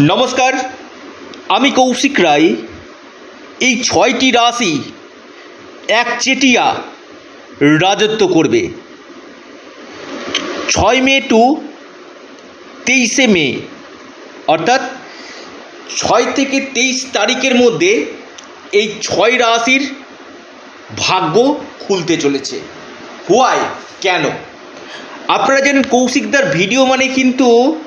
নমস্কার, আমি কৌশিক রায়। এই ছয়টি রাশি একচেটিয়া রাজত্ব করবে। ছয় মে টু তেইশে মে। অর্থাৎ ছয় থেকে তেইশ তারিখের মধ্যে এই ছয় রাশির ভাগ্য খুলতে চলেছে। হোয়াই কেন? আপনারা জানেন কৌশিকদার ভিডিও মানে কিন্তু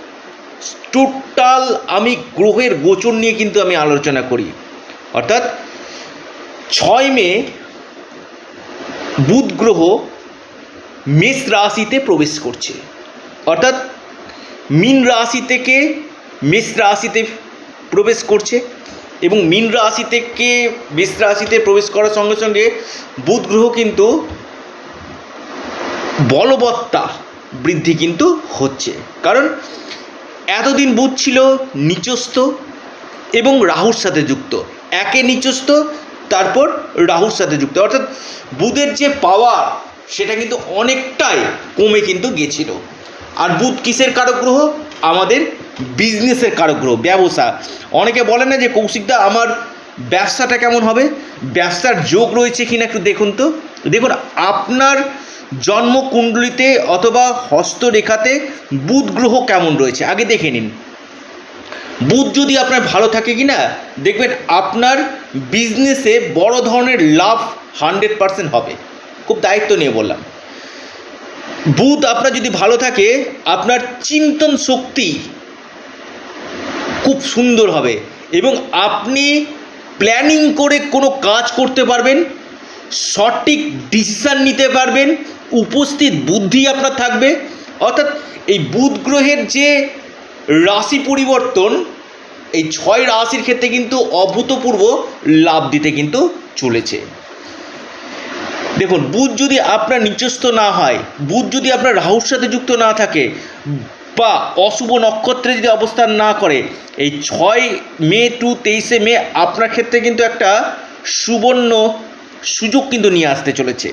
টোটাল আমি গ্রহের গোচর নিয়ে কিন্তু আমি আলোচনা করি। অর্থাৎ ছয় মে বুধ গ্রহ মেষ রাশিতে প্রবেশ করছে। অর্থাৎ মিন রাশি থেকে মেষ রাশিতে প্রবেশ করছে এবং মিন রাশি থেকে মেষ রাশিতে প্রবেশ করার সঙ্গে সঙ্গে বুধ গ্রহ কিন্তু বলবত্তা বৃদ্ধি কিন্তু হচ্ছে। কারণ এতদিন বুধ ছিল নিচস্থ এবং রাহুর সাথে যুক্ত। একে নিচস্থ, তারপর রাহুর সাথে যুক্ত। অর্থাৎ বুধের যে পাওয়ার সেটা কিন্তু অনেকটাই কমে কিন্তু গেছিল। আর বুধ কিসের কারক গ্রহ আমাদের বিজনেসের কারক গ্রহ ব্যবসা। অনেকে বলে না যে কৌশিকদা আমার ব্যবসাটা কেমন হবে? ব্যবসার যোগ রয়েছে কিনা একটু দেখুন তো। দেখুন, আপনার জন্মকুণ্ডলিতে অথবা হস্তরেখাতে বুধ গ্রহ কেমন রয়েছে? আগে দেখে নিন। বুধ যদি আপনার ভালো থাকে কি না দেখবেন আপনার বিজনেসে বড় ধরনের লাভ হান্ড্রেড পারসেন্ট হবে। খুব দায়িত্ব নিয়ে বললাম। বুধ আপনার যদি ভালো থাকে, আপনার চিন্তন শক্তি খুব সুন্দর হবে এবং আপনি প্ল্যানিং করে কোনো কাজ করতে পারবেন, সঠিক ডিসিশান নিতে পারবেন উপস্থিত বুদ্ধি আপনার থাকবে। অর্থাৎ এই বুধ গ্রহের যে রাশি পরিবর্তন, এই ছয় রাশির ক্ষেত্রে কিন্তু অভূতপূর্ব লাভ দিতে কিন্তু চলেছে। দেখুন, বুধ যদি আপনার নিচস্থ না হয়, বুধ যদি আপনার রাহুর সাথে যুক্ত না থাকে, বা অশুভ নক্ষত্রে যদি অবস্থান না করে, এই ছয় মে টু তেইশে মে আপনার ক্ষেত্রে কিন্তু একটা সুবর্ণ সুযোগ কিন্তু নিয়ে আসতে চলেছে।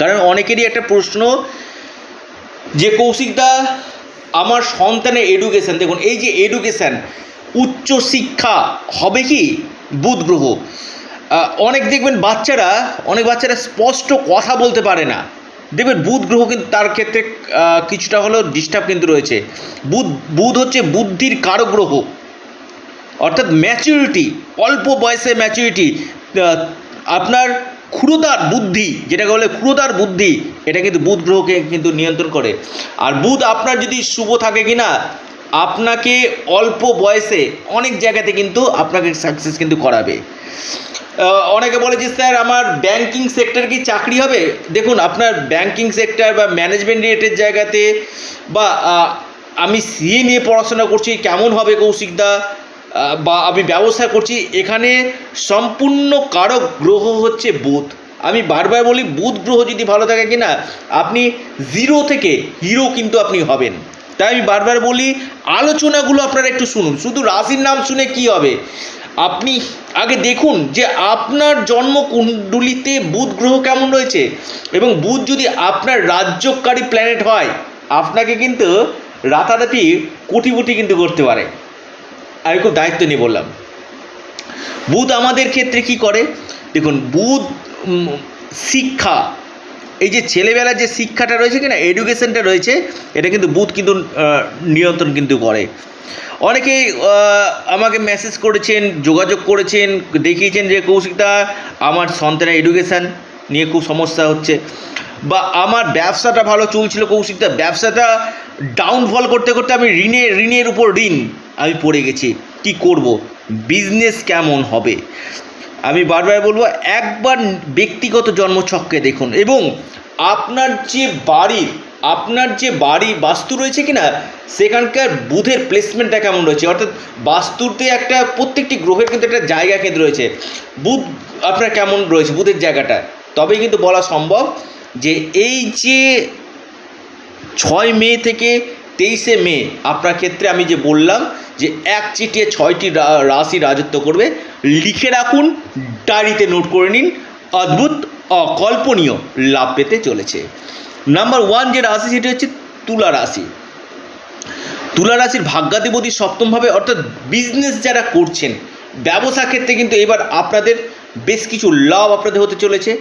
কারণ অনেকেরই একটা প্রশ্ন যে কৌশিকদা আমার সন্তানের এডুকেশান দেখুন, এই যে এডুকেশান উচ্চ শিক্ষা হবে কি? বুধ গ্রহ। অনেক দেখবেন বাচ্চারা, অনেক বাচ্চারা স্পষ্ট কথা বলতে পারে না। দেখবেন বুধ গ্রহ কিন্তু তার ক্ষেত্রে কিছুটা হলেও ডিস্টার্ব কিন্তু রয়েছে। বুধ বুধ হচ্ছে বুদ্ধির কারক গ্রহ। অর্থাৎ ম্যাচুরিটি অল্প বয়সে ম্যাচুরিটি আপনার ক্ষুরোদার বুদ্ধি, যেটাকে বলে ক্ষুরোদার বুদ্ধি, এটা কিন্তু বুধ গ্রহকে কিন্তু নিয়ন্ত্রণ করে। আর বুধ আপনার যদি শুভ থাকে কি না আপনাকে অল্প বয়সে অনেক জায়গাতে কিন্তু আপনাকে সাকসেস কিন্তু করাবে। অনেকে বলে যে, স্যার, আমার ব্যাংকিং সেক্টর কি চাকরি হবে? দেখুন, আপনার ব্যাংকিং সেক্টর বা ম্যানেজমেন্ট রিলেটেড জায়গাতে বা আমি সিএ নিয়ে পড়াশোনা করছি, কেমন হবে কৌশিকদা বা আমি ব্যবস্থা করছি, এখানে সম্পূর্ণ কারক গ্রহ হচ্ছে বুধ। আমি বারবার বলি, বুধ গ্রহ যদি ভালো থাকে কিনা, আপনি জিরো থেকে হিরো কিন্তু আপনি হবেন। তাই আমি বারবার বলি, আলোচনাগুলো আপনারা একটু শুনুন। শুধু রাশির নাম শুনে কি হবে? আপনি আগে দেখুন যে আপনার জন্মকুণ্ডলিতে বুধ গ্রহ কেমন রয়েছে এবং বুধ যদি আপনার রাজ্যকারী প্ল্যানেট হয়, আপনাকে কিন্তু রাতারাতি কোটিপুটি কিন্তু করতে পারে। খুব দায়িত্ব নিয়ে বললাম। বুধ আমাদের ক্ষেত্রে কি করে? দেখুন, বুধ শিক্ষা। এই যে ছেলেবেলার যে শিক্ষাটা রয়েছে কিনা, এডুকেশনটা রয়েছে, এটা কিন্তু বুধ কিন্তু নিয়ন্ত্রণ কিন্তু করে। অনেকেই আমাকে মেসেজ করেছেন, যোগাযোগ করেছেন, দেখিয়েছেন যে, কৌশিকদা, আমার সন্তানের এডুকেশান নিয়ে খুব সমস্যা হচ্ছে। বা, আমার ব্যবসাটা ভালো চলছিল কৌশিকদা, ব্যবসাটা ডাউনফল করতে করতে আমি ঋণে, ঋণের উপর ঋণ আমি পড়ে গেছি। কি করব? বিজনেস কেমন হবে? আমি বারবার বলব, একবার ব্যক্তিগত জন্মছককে দেখুন এবং আপনার যে বাড়ির আপনার যে বাড়ি বাস্তু রয়েছে কি না সেখানকার বুধের প্লেসমেন্টটা কেমন রয়েছে? অর্থাৎ বাস্তুতে একটা, প্রত্যেকটি গ্রহের কিন্তু একটা জায়গা কিন্তু রয়েছে। বুধ আপনার কেমন রয়েছে? বুধের জায়গাটা। তবেই কিন্তু বলা সম্ভব যে এই যে ছয় মে থেকে তেইশে মে আপনার ক্ষেত্রে আমি যে বললাম যে এক চিটিয়ে ছয়টি রাশি রাজত্ব করবে, লিখে রাখুন, ডায়েরিতে নোট করে নিন, অদ্ভুত, অকল্পনীয় লাভ পেতে চলেছে। নাম্বার ওয়ান যে রাশি, সেটি হচ্ছে তুলা রাশি। তুলা রাশির ভাগ্যাধিপতি সপ্তমভাবে অর্থাৎ বিজনেস যারা করছেন, ব্যবসা ক্ষেত্রে কিন্তু এবার আপনাদের বেশ কিছু লাভ আপনাদের হতে চলেছে।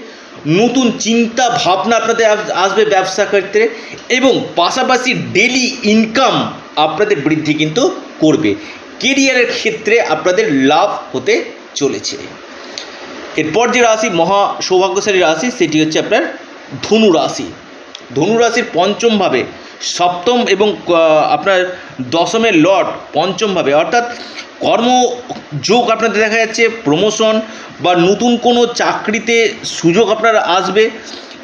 নতুন চিন্তা ভাবনা আপনাদের আসবে ব্যবসা ক্ষেত্রে এবং পাশাপাশি ডেলি ইনকাম আপনাদের বৃদ্ধি কিন্তু করবে। কেরিয়ারের ক্ষেত্রে আপনাদের লাভ হতে চলেছে। এরপর যে রাশি, মহা সৌভাগ্যশালী রাশি, সেটি হচ্ছে আপনার ধনু রাশি। ধনু রাশির পঞ্চমভাবে সপ্তম এবং আপনার দশমের লর্ড পঞ্চমভাবে। অর্থাৎ কর্মযোগ আপনাদের দেখা যাচ্ছে প্রমোশন বা নতুন কোনো চাকরিতে সুযোগ আপনার আসবে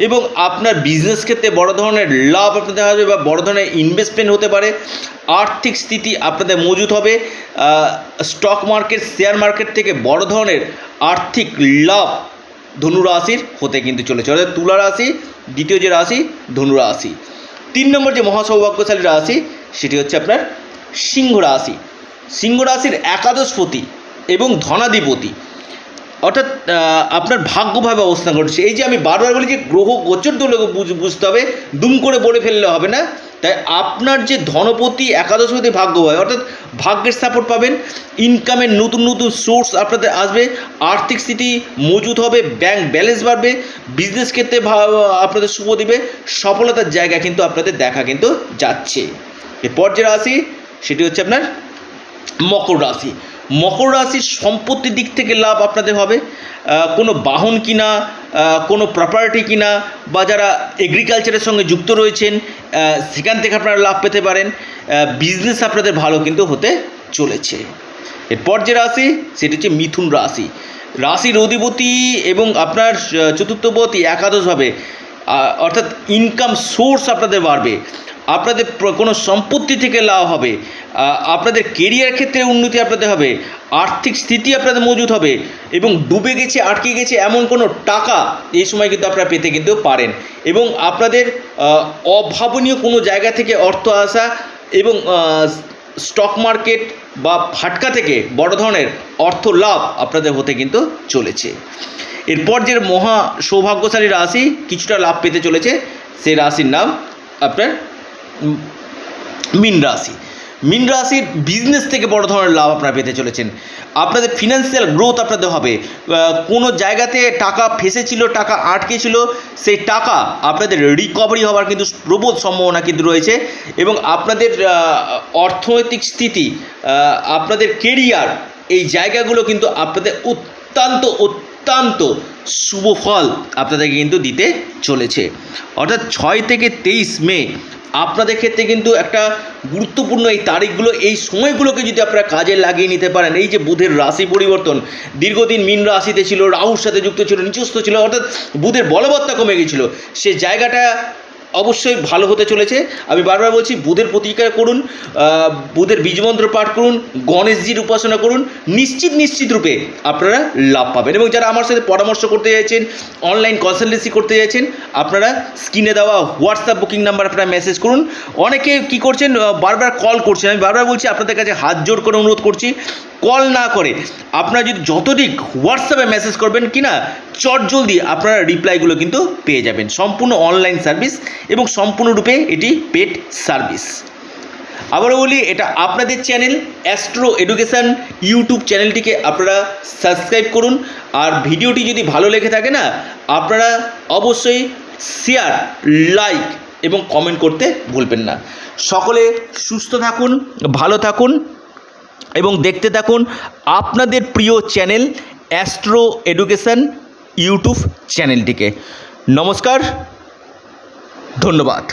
এবং আপনার বিজনেস ক্ষেত্রে বড় ধরনের লাভ আপনাদের আসবে বা বড় ধরনের ইনভেস্টমেন্ট হতে পারে। আর্থিক স্থিতি আপনাদের মজুত হবে। স্টক মার্কেট শেয়ার মার্কেট থেকে বড় ধরনের আর্থিক লাভ ধনু রাশির হতে কিন্তু চলেছে। অর্থাৎ তুলা রাশি, দ্বিতীয় যে রাশি ধনু রাশি তিন নম্বর যে মহাসৌভাগ্যশালী রাশি, সেটি হচ্ছে আপনার সিংহ রাশি। সিংহ রাশির একাদশপতি এবং ধনাধিপতি। অর্থাৎ আপনার ভাগ্যভাবে অবস্থান করছে এই যে আমি বারবার বলি যে গ্রহ গোচর বুঝ- বুঝতে হবে, দুম করে বলে ফেললে হবে না। তাই আপনার যে ধনপতি একাদশপতি হয়, অর্থাৎ ভাগ্যের সাপোর্ট পাবেন ইনকামের নতুন নতুন সোর্স আপনাদের আসবে, আর্থিক স্থিতি মজুত হবে ব্যাংক ব্যালেন্স বাড়বে বিজনেস ক্ষেত্রে আপনাদের শুভ দিবে, সফলতার জায়গা কিন্তু আপনাদের দেখা কিন্তু যাচ্ছে। এরপর যে রাশি, সেটি হচ্ছে আপনার মকর রাশি। মকর রাশির সম্পত্তির দিক থেকে লাভ আপনাদের হবে। কোনো বাহন কিনা কোনো প্রপার্টি কিনা বা যারা এগ্রিকালচারের সঙ্গে যুক্ত রয়েছেন সেখান থেকে আপনারা লাভ পেতে পারেন। বিজনেস আপনাদের ভালো কিন্তু হতে চলেছে। এরপর যে রাশি, সেটি হচ্ছে মিথুন রাশি। রাশির অধিপতি এবং আপনার চতুর্থপতি একাদশভাবে অর্থাৎ ইনকাম সোর্স আপনাদের বাড়বে। আপনাদের কোনো সম্পত্তি থেকে লাভ হবে। আপনাদের কেরিয়ার ক্ষেত্রে উন্নতি আপনাদের হবে। আর্থিক স্থিতি আপনাদের মজুত হবে এবং ডুবে গেছে, আটকে গেছে এমন কোনো টাকা এই সময় কিন্তু আপনারা পেতে কিন্তু পারেন। এবং আপনাদের অভাবনীয় কোনো জায়গা থেকে অর্থ আসা এবং স্টক মার্কেট বা ফাটকা থেকে বড় ধরনের অর্থ লাভ আপনাদের হতে কিন্তু চলেছে। এরপর যে মহা সৌভাগ্যশালী রাশি কিছুটা লাভ পেতে চলেছে, সেই রাশির নাম আপনার মীন রাশি। মীন রাশির বিজনেস থেকে বড় ধরনের লাভ আপনারা পেতে চলেছেন। আপনাদের ফিনান্সিয়াল গ্রোথ আপনাদের হবে। কোনো জায়গাতে টাকা ফেসেছিল, টাকা আটকে ছিল সেই টাকা আপনাদের রিকভারি হওয়ার কিন্তু প্রবল সম্ভাবনা কিন্তু রয়েছে এবং আপনাদের অর্থনৈতিক স্থিতি আপনাদের কেরিয়ার এই জায়গাগুলো কিন্তু আপনাদের অত্যন্ত অত্যন্ত শুভ ফল আপনাদেরকে কিন্তু দিতে চলেছে। অর্থাৎ ছয় থেকে তেইশ মে আপনাদের ক্ষেত্রে কিন্তু একটা গুরুত্বপূর্ণ এই তারিখগুলো, এই সময়গুলোকে যদি আপনারা কাজে লাগিয়ে নিতে পারেন, এই যে বুধের রাশি পরিবর্তন, দীর্ঘদিন মীন রাশিতে ছিল, রাহুর সাথে যুক্ত ছিল, নিচস্থ ছিল, অর্থাৎ বুধের বলবত্তা কমে গেছিল, সে জায়গাটা অবশ্যই ভালো হতে চলেছে। আমি বারবার বলছি, বুধের প্রতিকার করুন বুধের বীজমন্ত্র পাঠ করুন, গণেশজির উপাসনা করুন, নিশ্চিত নিশ্চিত রূপে আপনারা লাভ পাবেন। এবং যারা আমার সাথে পরামর্শ করতে চাইছেন অনলাইন কনসালটেন্সি করতে চাইছেন আপনারা স্ক্রিনে দেওয়া হোয়াটসঅ্যাপ বুকিং নাম্বার আপনারা মেসেজ করুন। অনেকে কি করছেন বারবার কল করছেন। আমি বারবার বলছি, আপনাদের কাছে হাত জোর করে অনুরোধ করছি কল না করে আপনারা যদি যতদিক হোয়াটসঅ্যাপে মেসেজ করবেন কি না চট জলদি আপনারা রিপ্লাইগুলো কিন্তু পেয়ে যাবেন। সম্পূর্ণ অনলাইন সার্ভিস এবং সম্পূর্ণরূপে এটি পেড সার্ভিস। আবারও বলি, এটা আপনাদের চ্যানেল অ্যাস্ট্রো এডুকেশান ইউটিউব চ্যানেলটিকে আপনারা সাবস্ক্রাইব করুন। আর ভিডিওটি যদি ভালো লেগে থাকে না, আপনারা অবশ্যই শেয়ার, লাইক এবং কমেন্ট করতে ভুলবেন না। সকলে সুস্থ থাকুন, ভালো থাকুন এবং দেখতে থাকুন আপনাদের প্রিয় চ্যানেল অ্যাস্ট্রো এডুকেশান ইউটিউব চ্যানেলটিকে। নমস্কার ধন্যবাদ।